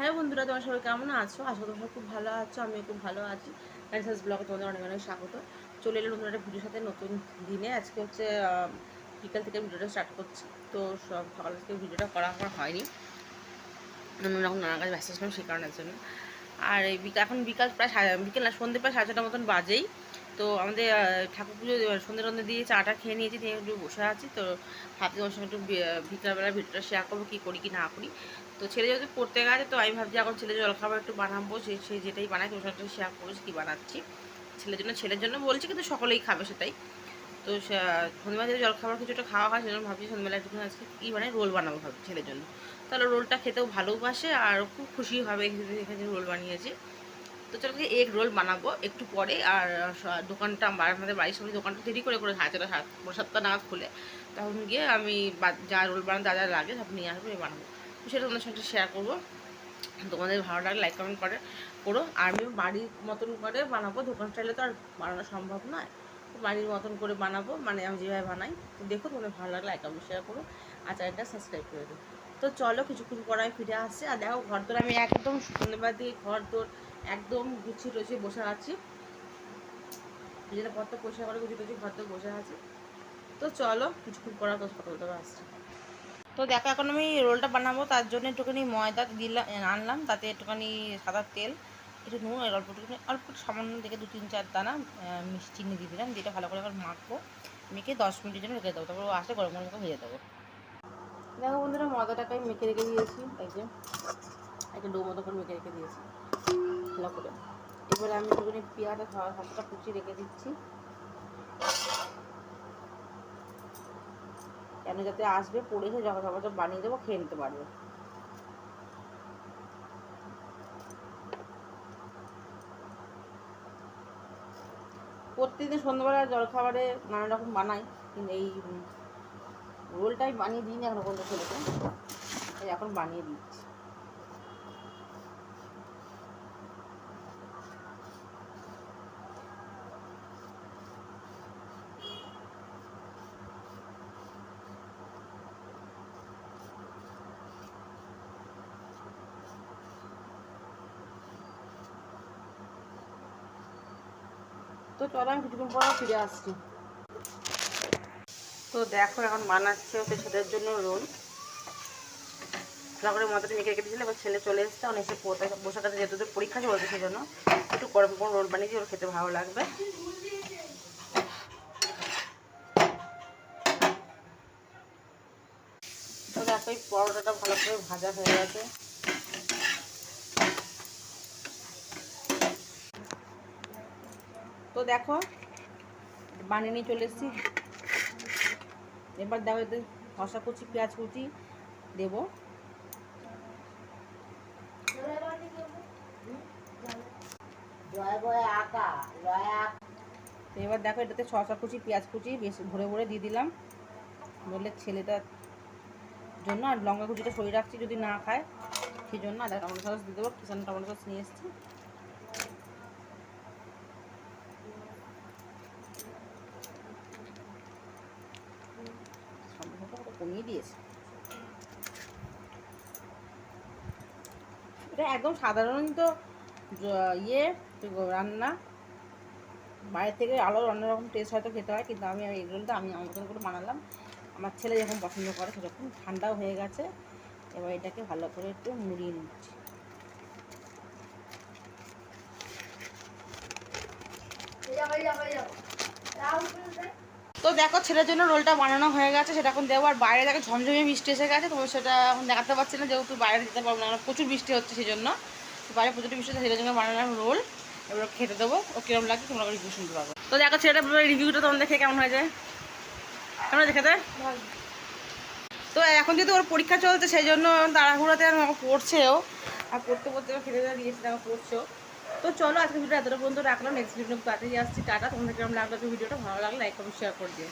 হ্যাঁ বন্ধুরা, তোমার সবাই কেমন আছো? করি তোমরা খুব ভালো আছো আমি খুব ভালো আছি। ডান্সার্স ব্লগে তোমাদের অনেক অনেক স্বাগত। চলে এলো নতুন একটা ভিডিওর সাথে, নতুন দিনে। আজকে হচ্ছে বিকাল থেকে ভিডিওটা স্টার্ট করছি। তো সব, সকাল থেকে ভিডিওটা করা আমার হয়নি। অন্য রকম নানা কাজ ব্যস্ত ছিলাম সেই কারণের জন্য। আর এই এখন বিকাল প্রায় বিকেল না সন্ধ্যে প্রায় সাড়ে ছটার মতন বাজেই। তো আমাদের ঠাকুর পুজো সন্ধ্যে টন্ধে দিয়ে চাটা খেয়ে নিয়েছি দিয়ে একটু বসে আছি। তো ভাবছি তোমার সঙ্গে একটু বিকালবেলা ভিডিওটা শেয়ার করব, কী করি, কি না করি। তো ছেলে যেহেতু পড়তে গেছে, তো আমি ভাবছি এখন ছেলে জলখাবার একটু বানাবো, সে সে যেটাই বানায়, তোমার সাথে শেয়ার করব কী বানাচ্ছি। ছেলের জন্য ছেলের জন্য বলছি, কিন্তু সকলেই খাবে সেটাই। তো সন্ধ্যেবেলা যদি জলখাবার কিছুটা খাওয়া হয়, সেজন্য ভাবছি সন্ধ্যেবেলা একটু আজকে কী বানাই রোল বানাবো ভাবছি ছেলের জন্য। তাহলে রোলটা খেতেও ভালোবাসে, আর খুব খুশি হবে, এখানে রোল বানিয়েছি। তো চলো এগ রোল বানাবো একটু পরে আর দোকানটা আমাদের বাড়ির সামনে দোকানটা দেরি করে করে সাড়ে ছটা, সাত সাতটা নাগাদ খুলে। তখন গিয়ে আমি যা রোল বানাতে যা যা লাগে সব নিয়ে আসব বানাবো। সেটা তোমাদের সঙ্গে শেয়ার করব। তোমাদের ভালো লাগলে লাইক কমেন্ট করে, করো। আর আমি বাড়ির মতন করে বানাবো। দোকান স্টাইলে তো আর বানানো সম্ভব নয়। বাড়ির মতন করে বানাবো। মানে আমি যেভাবে বানাই। দেখো তোমাদের ভালো লাগলে লাইক কমেন্ট শেয়ার করো। আর চ্যানেলটা সাবস্ক্রাইব করে দেবো তো চলো কিছুক্ষণ পর আমি ফিরে আসছি। আর দেখো ঘর তোর আমি একদম সন্ধ্যেবার দিয়ে ঘর তোর একদম গুছিয়ে টুছিয়ে বসে আছি। নিজের পর তো করে গুছিয়ে টুছিয়ে ঘর তোর বসে আছি। তো চলো, কিছুক্ষণ পর ফটো তুলতে আসছি। তো দেখো, এখন আমি রোলটা বানাবো, তার জন্য একটুখানি ময়দা দিলাম, আনলাম, তাতে একটুখানি সাদা তেল, একটু নুন, আর অল্প একটুখানি, অল্প সামান্য থেকে দু তিন চার দানা মিষ্টি চিনি দিয়ে দিলাম, দিয়ে এটা ভালো করে এবার মাখবো, মেখে দশ মিনিটের জন্য রেখে দেবো, তারপর ও আসলে গরম গরম ভেজে দেবো। দেখো বন্ধুরা, ময়দাটাকে আমি মেখে রেখে দিয়েছি, এই যে, একটা ডো মতো করে মেখে রেখে দিয়েছি ভালো করে। এবারে আমি একটুখানি পেঁয়াজটা হালকা কুচিয়ে রেখে দিচ্ছি। কেন যাতে আসবে, পড়ে এসে যখন সবাই বানিয়ে দেবো, খেয়ে নিতে পারবে। প্রত্যেকদিন সন্ধ্যাবেলা জলখাবারে নানা রকম বানাই, কিন্তু এই রোলটাই বানিয়ে দিই না এখন পর্যন্ত ছেলেকে। এই এখন বানিয়ে দিচ্ছি। তো চলো আমি কিছুক্ষণ পর ফিরে আসছি। তো দেখো এখন বানাচ্ছে হচ্ছে ছেলের জন্য রোল। করে মতো মেখে রেখে দিয়েছিল এবার ছেলে চলে এসছে। অনেক বসে কাছে যেহেতু পরীক্ষা চলছে সেই জন্য একটু গরম গরম রোল বানিয়েছি, ওর খেতে ভালো লাগবে। তো দেখো এই পরোটাটা ভালো করে ভাজা হয়ে গেছে। তো দেখো, বানিয়ে নিয়ে চলে এসেছি। এবার দেখো এতে শসা কুচি, পেঁয়াজ কুচি দেবো। এবার দেখো এটাতে শসা কুচি, পেঁয়াজ কুচি বেশ ভরে ভরে দিয়ে দিলাম। বললে ছেলেটার জন্য, আর লঙ্কা কুচিটা সরিয়ে রাখছি যদি না খায়, সেই জন্য আদা, টমেটো সস দিয়ে দেবো। কিষান টমেটো সস নিয়ে এসেছি। কমিয়ে দিয়েছে। এটা একদম সাধারণত ইয়ে রান্না। বাইরে থেকে আলো অন্যরকম টেস্ট হয়তো খেতে হয়, কিন্তু আমি রোলটা আমি আমার মতন করে বানালাম। আমার ছেলে যখন পছন্দ করে সেরকম ঠান্ডাও হয়ে গেছে। এবার এটাকে ভালো করে একটু মুড়িয়ে নিচ্ছি। তো দেখো ছেলের জন্য রোলটা বানানো হয়ে গেছে সেটা এখন দেবো। আর বাইরে দেখো ঝমঝমিয়ে বৃষ্টি এসে গেছে তোমার সেটা এখন দেখাতে পারছি না যেহেতু বাইরে যেতে পারব না প্রচুর বৃষ্টি হচ্ছে সেই জন্য বাইরে প্রচুর বৃষ্টি হচ্ছে সেটার জন্য বানালাম রোল। এবার খেতে দেবো ও কিরম লাগে তোমরা রিভিউ শুনতে পারব তো দেখো ছেলেটা রিভিউটা তোমাদের দেখে কেমন হয়ে যায় কেমন হয়েছে খেতে? তো এখন যেহেতু ওর পরীক্ষা চলছে সেই জন্য তাড়াহুড়াতে পড়ছেও। আর পড়তে পড়তে খেতে দিয়েছে দেখো পড়ছেও। তো চলো আজকে ভিডিও এতটা পর্যন্ত রাখলাম। নেক্সট ভিডিও তাড়াতাড়ি আসছি। টাটা। তোমাদের কেমন লাগল ভিডিওটা? ভালো লাগলে লাইক কমেন্ট শেয়ার করে দিও।